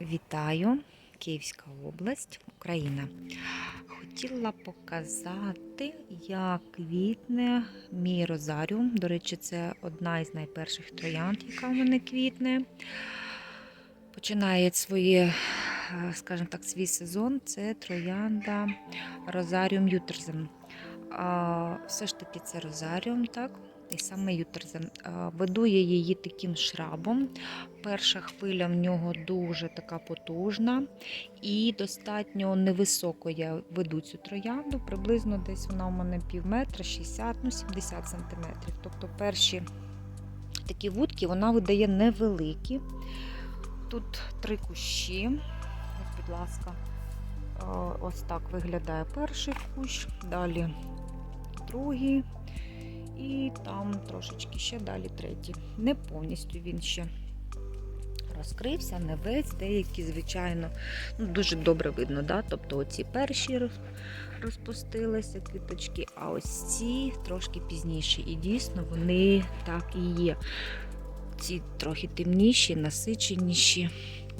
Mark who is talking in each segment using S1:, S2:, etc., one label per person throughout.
S1: Вітаю, Київська область, Україна. Хотіла показати, як квітне мій розаріум. До речі, це одна із найперших троянд, яка в мене квітне. Починає своє, е, скажімо так, свій сезон. Це троянда Розаріум Ютерзен. Все ж таки це розаріум, так? І саме Ютерзен. А, Веду я її таким шрабом. Перша хвиля в нього дуже така потужна і достатньо невисоко я веду цю троянду. Приблизно десь вона у мене пів метра, 60, ну 70 сантиметрів. Тобто перші такі вудки вона видає невеликі. Тут три кущі. Ось, будь ласка, Е, ось так виглядає перший кущ, далі другий. І там трошечки ще далі третій. Не повністю він ще розкрився, не весь, деякі, звичайно, ну, дуже добре видно. Да? Тобто оці перші розпустилися квіточки, а ось ці трошки пізніші. І дійсно вони так і є. Ці трохи темніші, насиченіші,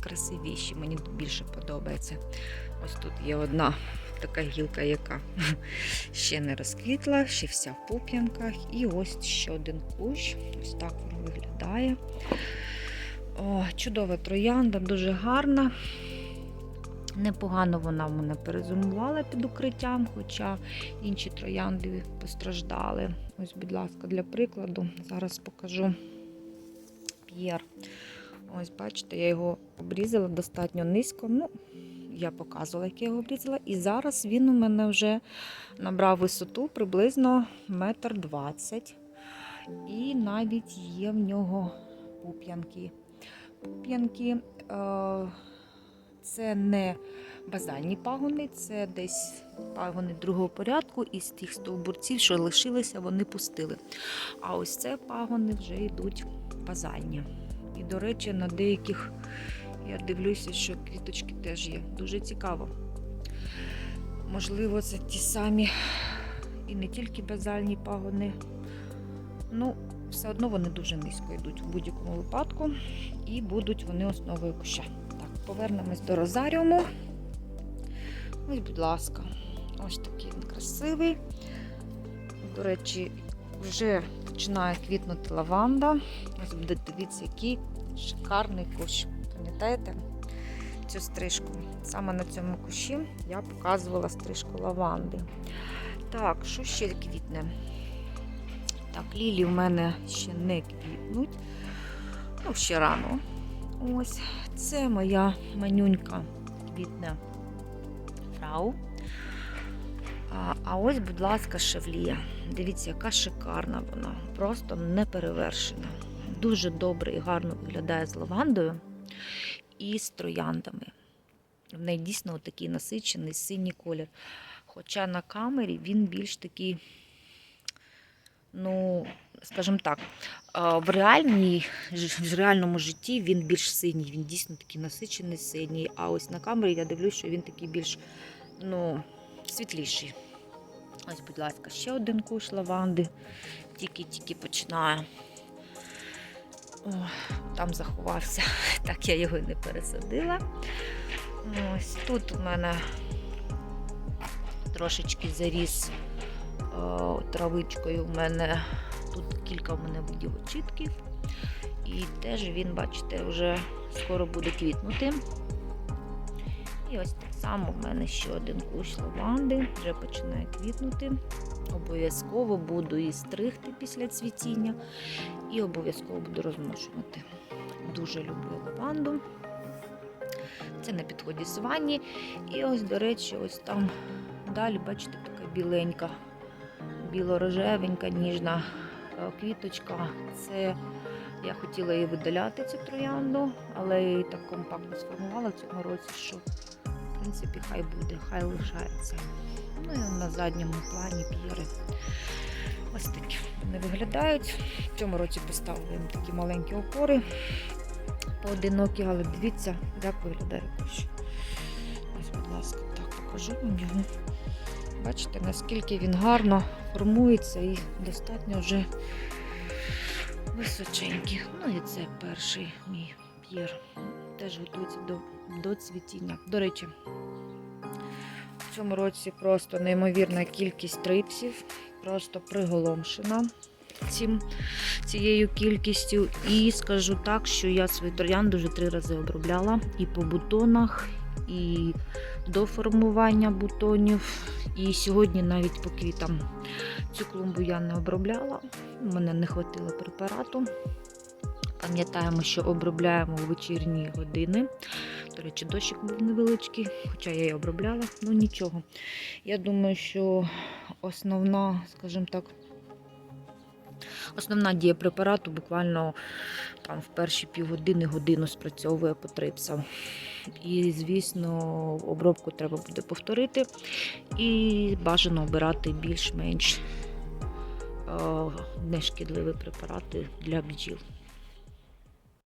S1: красивіші. Мені більше подобається. Ось тут є одна така гілка, яка ще не розквітла, ще вся в пуп'янках. І ось ще один кущ. Ось так він виглядає. О, чудова троянда, дуже гарна. Непогано вона в мене перезимувала під укриттям, хоча інші троянди постраждали. Ось, будь ласка, для прикладу, зараз покажу п'єр. Ось, бачите, я його обрізала достатньо низько. Ну, я показувала, як я його обрізала. І зараз він у мене вже набрав висоту приблизно метр двадцять. І навіть є в нього пуп'янки. Пуп'янки е, це не базальні пагони, це десь пагони другого порядку, і з тих стовбурців, що лишилися, вони пустили. А ось це пагони вже йдуть базальні. До речі, на деяких я дивлюся, що квіточки теж є. Дуже цікаво. Можливо, це ті самі і не тільки базальні пагони. Ну, все одно вони дуже низько йдуть в будь-якому випадку, і будуть вони основою куща. Так, повернемось до розаріуму. Ось, будь ласка, ось такий він красивий. До речі, вже починає квітнути лаванда. Ось буде дивіться, який шикарний кущ. Пам'ятаєте цю стрижку? Саме на цьому кущі я показувала стрижку лаванди. Так, що ще квітне? Так, лілі в мене ще не квітнуть. Ну, ще рано. Ось, це моя манюнька квітне фрау. А, а ось, будь ласка, шевлія. Дивіться, яка шикарна вона. Просто неперевершена. Дуже добре і гарно виглядає з лавандою і з трояндами. В неї дійсно такий насичений синій колір. Хоча на камері він більш такий, ну, скажімо так, в, реальній, в реальному житті він більш синій, він дійсно такий насичений синій. А ось на камері я дивлюсь, що він такий більш ну, світліший. Ось, будь ласка, ще один куш лаванди. Тільки-тільки починає. Там заховався, так я його не пересадила. Ось тут у мене трошечки заріс о, травичкою. У мене тут кілька в мене видів очітків. І теж він, бачите, вже скоро буде квітнути. І ось так само в мене ще один кущ лаванди, вже починає квітнути. Обов'язково буду її стригти після цвітіння і обов'язково буду розмножувати. Дуже люблю лаванду. Це на підході з ванні. І ось, до речі, ось там далі, бачите, така біленька, біло-рожевенька, ніжна е, квіточка. Це я хотіла її видаляти, цю троянду, але її так компактно сформувала в цьому році, що принципі хай буде, хай лишається. Ну і на задньому плані п'єри. Ось такі вони виглядають. В цьому році поставили такі маленькі опори поодинокі, але дивіться, як виглядає кущ. Ось, будь ласка, так покажу вам його. Бачите, наскільки він гарно формується і достатньо вже височенький. Ну і це перший мій п'єр. Теж готується до, до цвітіння. До речі, в цьому році просто неймовірна кількість трипсів, просто приголомшена цим, цією кількістю. І скажу так, що я свої троянди вже три рази обробляла і по бутонах, і до формування бутонів. І сьогодні навіть по квітам цю клумбу я не обробляла. У мене не хватило препарату. Пам'ятаємо, що обробляємо у вечірні години. До речі, дощик був невеличкий, хоча я її обробляла, ну нічого. Я думаю, що основна, скажімо так, основна дія препарату буквально там в перші півгодини годину спрацьовує по. І, звісно, обробку треба буде повторити і бажано обирати більш-менш е, нешкідливі препарати для бджіл.